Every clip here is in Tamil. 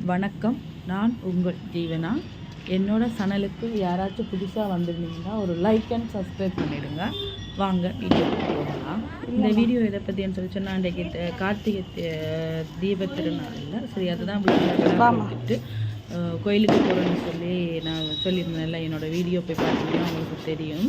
வணக்கம். நான் உங்கள் ஜீவனா? என்னோட சேனலுக்கு யாராச்சும் புதுசாக வந்திருந்தீங்கன்னா ஒரு லைக் அண்ட் சப்ஸ்கிரைப் பண்ணிடுங்க. வாங்க வீடியோ போகலாம். இந்த வீடியோ இதை பற்றின்னு சொல்லி சொன்னால் அன்றைக்கு கார்த்திகை தீப திருநாளில். சரி அதுதான் விட்டு கோயிலுக்கு போகிறேன்னு சொல்லி நான் சொல்லியிருந்தேன்ல என்னோடய வீடியோ போய் பார்த்தீங்கன்னா உங்களுக்கு தெரியும்.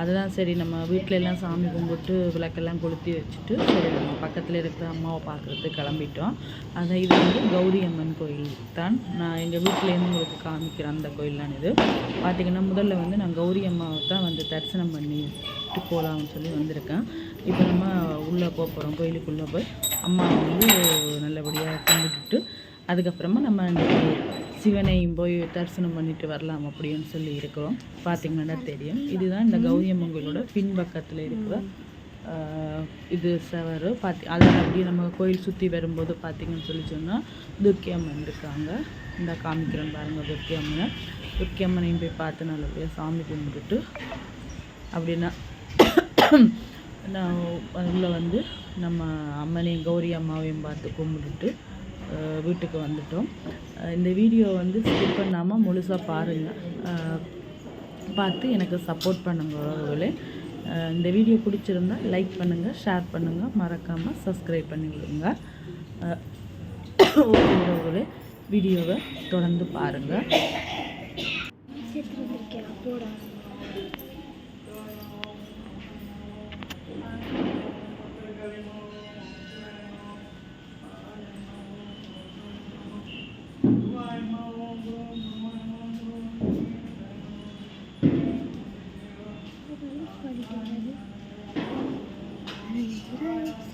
அதுதான் சரி நம்ம வீட்டிலலாம் சாமி கும்பிட்டு விளக்கெல்லாம் கொளுத்தி வச்சுட்டு சரி நம்ம பக்கத்தில் இருக்கிற அம்மாவை பார்க்குறதுக்கு கிளம்பிட்டோம். அதான் இது வந்து கௌரி அம்மன் கோயில் தான். நான் எங்கள் வீட்டிலேருந்து உங்களுக்கு காமிக்கிறேன் அந்த கோயிலான இது. பார்த்திங்கன்னா முதல்ல வந்து நான் கௌரி அம்மாவை தான் வந்து தரிசனம் பண்ணிட்டு போகலாம்னு சொல்லி வந்திருக்கேன். இப்போ நம்ம உள்ளே போக போகிறோம் கோயிலுக்குள்ளே போய். அம்மாவை வந்து நல்லபடியாக கும்பிட்டுட்டு அதுக்கப்புறமா நம்ம சிவனையும் போய் தரிசனம் பண்ணிட்டு வரலாம் அப்படின்னு சொல்லி இருக்கிறோம். பார்த்தீங்கன்னா தெரியும். இதுதான் இந்த கௌரியம்மன் கோயிலோட பின்பக்கத்தில் இருக்கிற இது சவரு. பார்த்தி அதில் அப்படியே நம்ம கோயில் சுற்றி வரும்போது பார்த்தீங்கன்னு சொல்லி சொன்னால் துர்க்கி அம்மன் இருக்காங்க. இந்த காமிக்கிறேன் பாருங்கள் துர்க்கி அம்மனை துர்க்கி அம்மனையும் போய் பார்த்து நல்லபடியாக சாமி கும்பிட்டுட்டு அப்படின்னா நான் உள்ள வந்து நம்ம அம்மனையும் கௌரி அம்மாவையும் பார்த்து கும்பிட்டுட்டு வீட்டுக்கு வந்துட்டோம். இந்த வீடியோ வந்து ஸ்கிப் பண்ணாமல் முழுசாக பாருங்கள் பார்த்து எனக்கு சப்போர்ட் பண்ணுங்க உறவுகளே இந்த வீடியோ பிடிச்சிருந்தா லைக் பண்ணுங்கள் ஷேர் பண்ணுங்கள் மறக்காமல் சப்ஸ்கிரைப் பண்ணிவிடுங்க உறவுகளே வீடியோவை தொடர்ந்து பாருங்கள்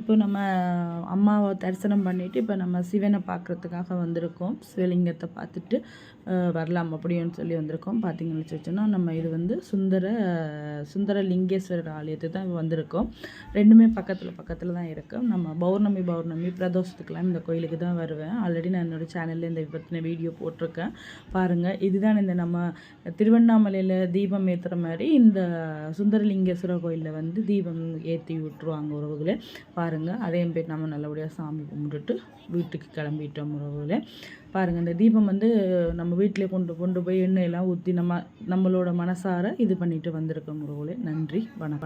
இப்போ நம்ம அம்மாவை தரிசனம் பண்ணிவிட்டு இப்போ நம்ம சிவனை பார்க்குறதுக்காக வந்திருக்கோம். சிவலிங்கத்தை பார்த்துட்டு வரலாம் அப்படின்னு சொல்லி வந்திருக்கோம். பார்த்தீங்கன்னு வச்சுன்னா நம்ம இது வந்து சுந்தர சுந்தர லிங்கேஸ்வரர் ஆலயத்துக்கு தான் வந்திருக்கோம். ரெண்டுமே பக்கத்தில் பக்கத்தில் தான் இருக்குது நம்ம பௌர்ணமி பௌர்ணமி பிரதோஷத்துக்கெல்லாம் இந்த கோயிலுக்கு தான் வருவேன். ஆல்ரெடி நான் என்னோடய சேனலில் இந்த பற்றின வீடியோ போட்டிருக்கேன். பாருங்கள் இதுதான் இந்த நம்ம திருவண்ணாமலையில் தீபம் ஏற்றுற மாதிரி இந்த சுந்தரலிங்கேஸ்வரர் கோயிலில் வந்து தீபம் ஏற்றி விட்டுருவாங்க உறவுகளே. பாருங்கள் அதையும் போய் நம்ம நல்லபடியாக சாமி கும்பிட்டுட்டு வீட்டுக்கு கிளம்பிட்டோம் உறவுகளே. பாருங்கள் இந்த தீபம் வந்து நம்ம வீட்டிலே கொண்டு கொண்டு போய் எண்ணெயெல்லாம் ஊற்றி நம்ம நம்மளோட மனசார இது பண்ணிட்டு வந்திருக்கோம் உறவுகளே. நன்றி வணக்கம்.